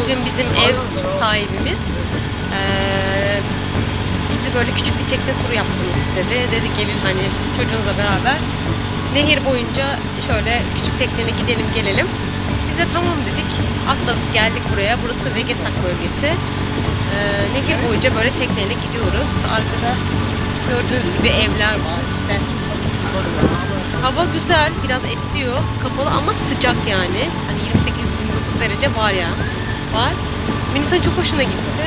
Bugün bizim ev sahibimiz bizi böyle küçük bir tekne turu yaptırmak istedi. Dedi gelin hani çocuğunuzla beraber nehir boyunca şöyle küçük tekneyle gidelim gelelim. Biz de tamam dedik. Atladık geldik buraya. Burası Vegesak bölgesi. Nehir boyunca böyle tekneyle gidiyoruz. Arkada gördüğünüz gibi evler var işte. Hava güzel, biraz esiyor. Kapalı ama sıcak yani. Hani 28-29 derece var ya. Var. Melisa'nın çok hoşuna gitti.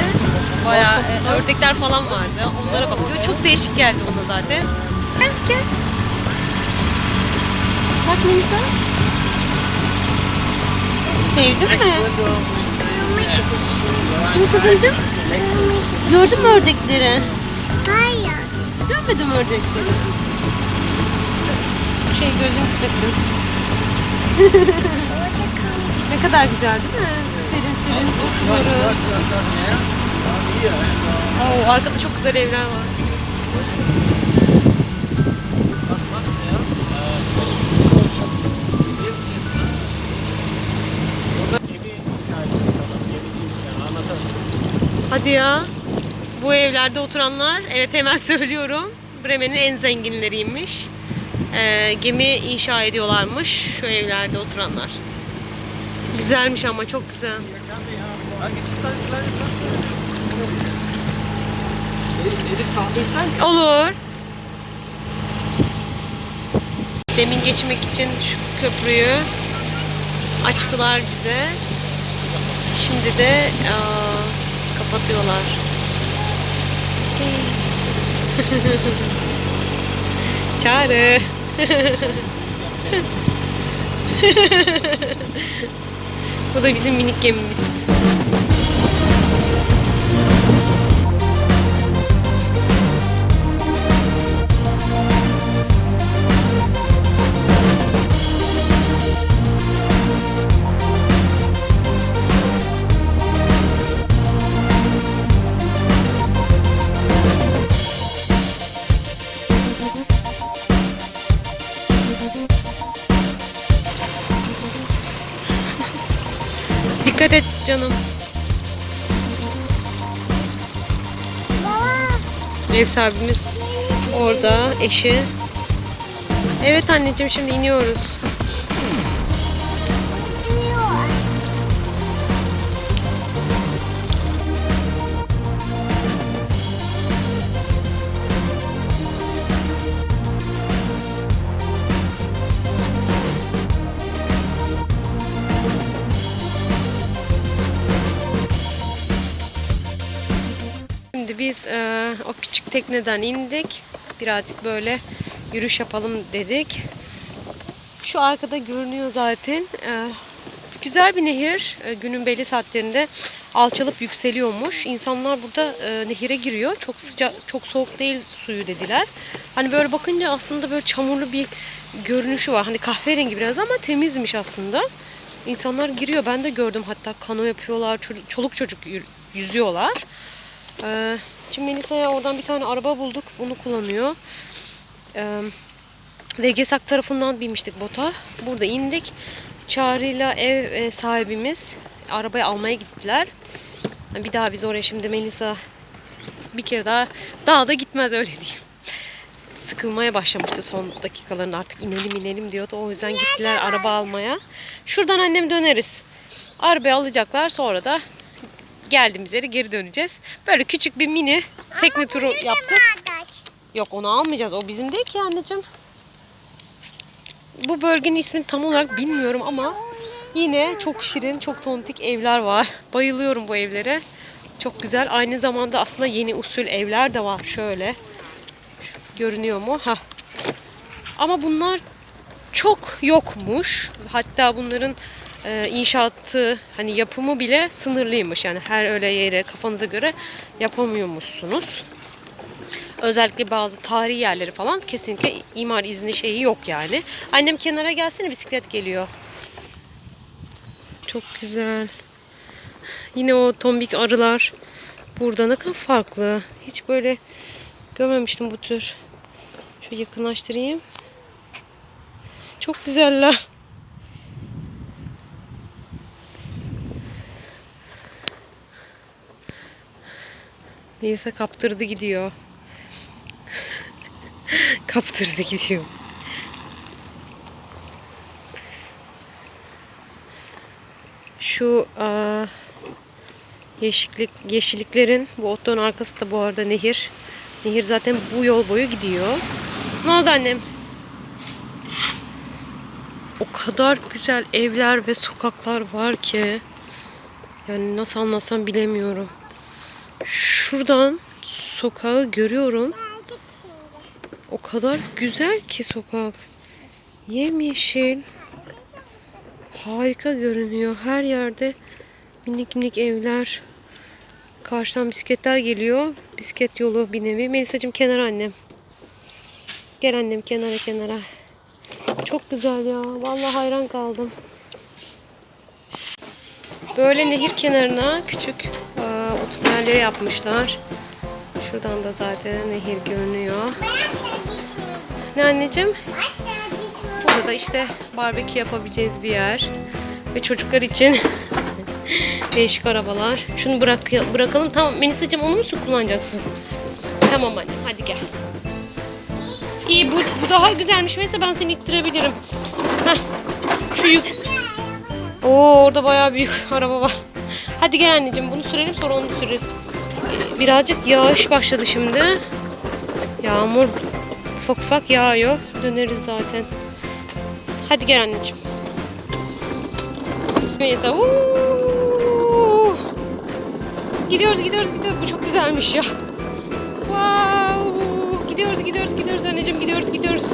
Bayağı e, ördekler falan vardı. Onlara bakıyor. Çok değişik geldi ona zaten. Gel gel. Bak Melisa. Sevdin mi? Şimdi kızılcım. Gördün mü ördekleri? Hayır. Görmedim ördekleri. Şey gözüm gitmesin. Ne kadar güzel değil mi? Serin serin oturuyoruz. Oo, arkada çok güzel evler var. Hadi ya. Bu evlerde oturanlar, evet hemen söylüyorum. Bremen'in en zenginleriymiş. Ee, gemi inşa ediyorlarmış şu evlerde oturanlar. Güzelmiş ama çok güzel. Olur. Demin geçmek için şu köprüyü açtılar bize. Şimdi de aa, kapatıyorlar. Çağrı. Bu da bizim minik gemimiz. Dikkat et canım. Baba. Ev sahibimiz orada, eşi. Evet anneciğim şimdi iniyoruz. Biz e, o küçük tekneden indik. Birazcık böyle yürüyüş yapalım dedik. Şu arkada görünüyor zaten. E, güzel bir nehir. E, günün belli saatlerinde alçalıp yükseliyormuş. İnsanlar burada e, nehire giriyor. Çok sıcak, çok soğuk değil suyu dediler. Hani böyle bakınca aslında böyle çamurlu bir görünüşü var. Hani kahverengi biraz ama temizmiş aslında. İnsanlar giriyor. Ben de gördüm hatta kano yapıyorlar. Çoluk çocuk yü- yüzüyorlar. Ee, şimdi Melisa'ya oradan bir tane araba bulduk. Bunu kullanıyor. Ee, Vegesak tarafından binmiştik bota. Burada indik. Çağrı'yla ev e, sahibimiz arabayı almaya gittiler. Bir daha biz oraya şimdi Melisa bir kere daha daha da gitmez öyle diyeyim. Sıkılmaya başlamıştı son dakikalarında artık inelim inelim diyordu. O yüzden gittiler araba almaya. Şuradan annem döneriz. Arabayı alacaklar sonra da geldiğimiz yere geri döneceğiz. Böyle küçük bir mini tekne turu yaptık. Yok onu almayacağız. O bizim değil ki anneciğim. Bu bölgenin ismini tam olarak bilmiyorum ama yine çok şirin, çok tontik evler var. Bayılıyorum bu evlere. Çok güzel. Aynı zamanda aslında yeni usul evler de var. Şöyle. Görünüyor mu? Ha. Ama bunlar çok yokmuş. Hatta bunların e, inşaatı hani yapımı bile sınırlıymış. Yani her öyle yere kafanıza göre yapamıyormuşsunuz. Özellikle bazı tarihi yerleri falan kesinlikle imar izni şeyi yok yani. Annem kenara gelsene bisiklet geliyor. Çok güzel. Yine o tombik arılar. Burada ne kadar farklı. Hiç böyle görmemiştim bu tür. Şöyle yakınlaştırayım. Çok güzeller. Melisa kaptırdı gidiyor. kaptırdı gidiyor. Şu aa, yeşillik, yeşilliklerin bu otların arkası da bu arada nehir. Nehir zaten bu yol boyu gidiyor. Ne oldu annem? O kadar güzel evler ve sokaklar var ki. Yani nasıl anlatsam bilemiyorum. Şuradan sokağı görüyorum. O kadar güzel ki sokak. Yemyeşil. Harika görünüyor. Her yerde minik minik evler. Karşıdan bisikletler geliyor. Bisiklet yolu bir nevi. Melisa'cığım kenara annem. Gel annem kenara kenara. Çok güzel ya. Vallahi hayran kaldım. Böyle nehir kenarına küçük e, yerleri yapmışlar. Şuradan da zaten nehir görünüyor. Ne anneciğim? Burada da işte barbekü yapabileceğiz bir yer. Ve çocuklar için değişik arabalar. Şunu bırak bırakalım. Tamam Melisa'cığım onu mu kullanacaksın? Tamam annem hadi gel. İyi bu, bu daha güzelmiş. Mesela ben seni ittirebilirim. Heh. Şu yük. Oo orada bayağı büyük araba var. Hadi gel anneciğim bunu sürelim sonra onu süreriz. Birazcık yağış başladı şimdi. Yağmur ufak ufak yağıyor. Döneriz zaten. Hadi gel anneciğim. Neyse. uuu. Gidiyoruz gidiyoruz gidiyoruz. Bu çok güzelmiş ya. Wow. Gidiyoruz gidiyoruz gidiyoruz anneciğim gidiyoruz gidiyoruz.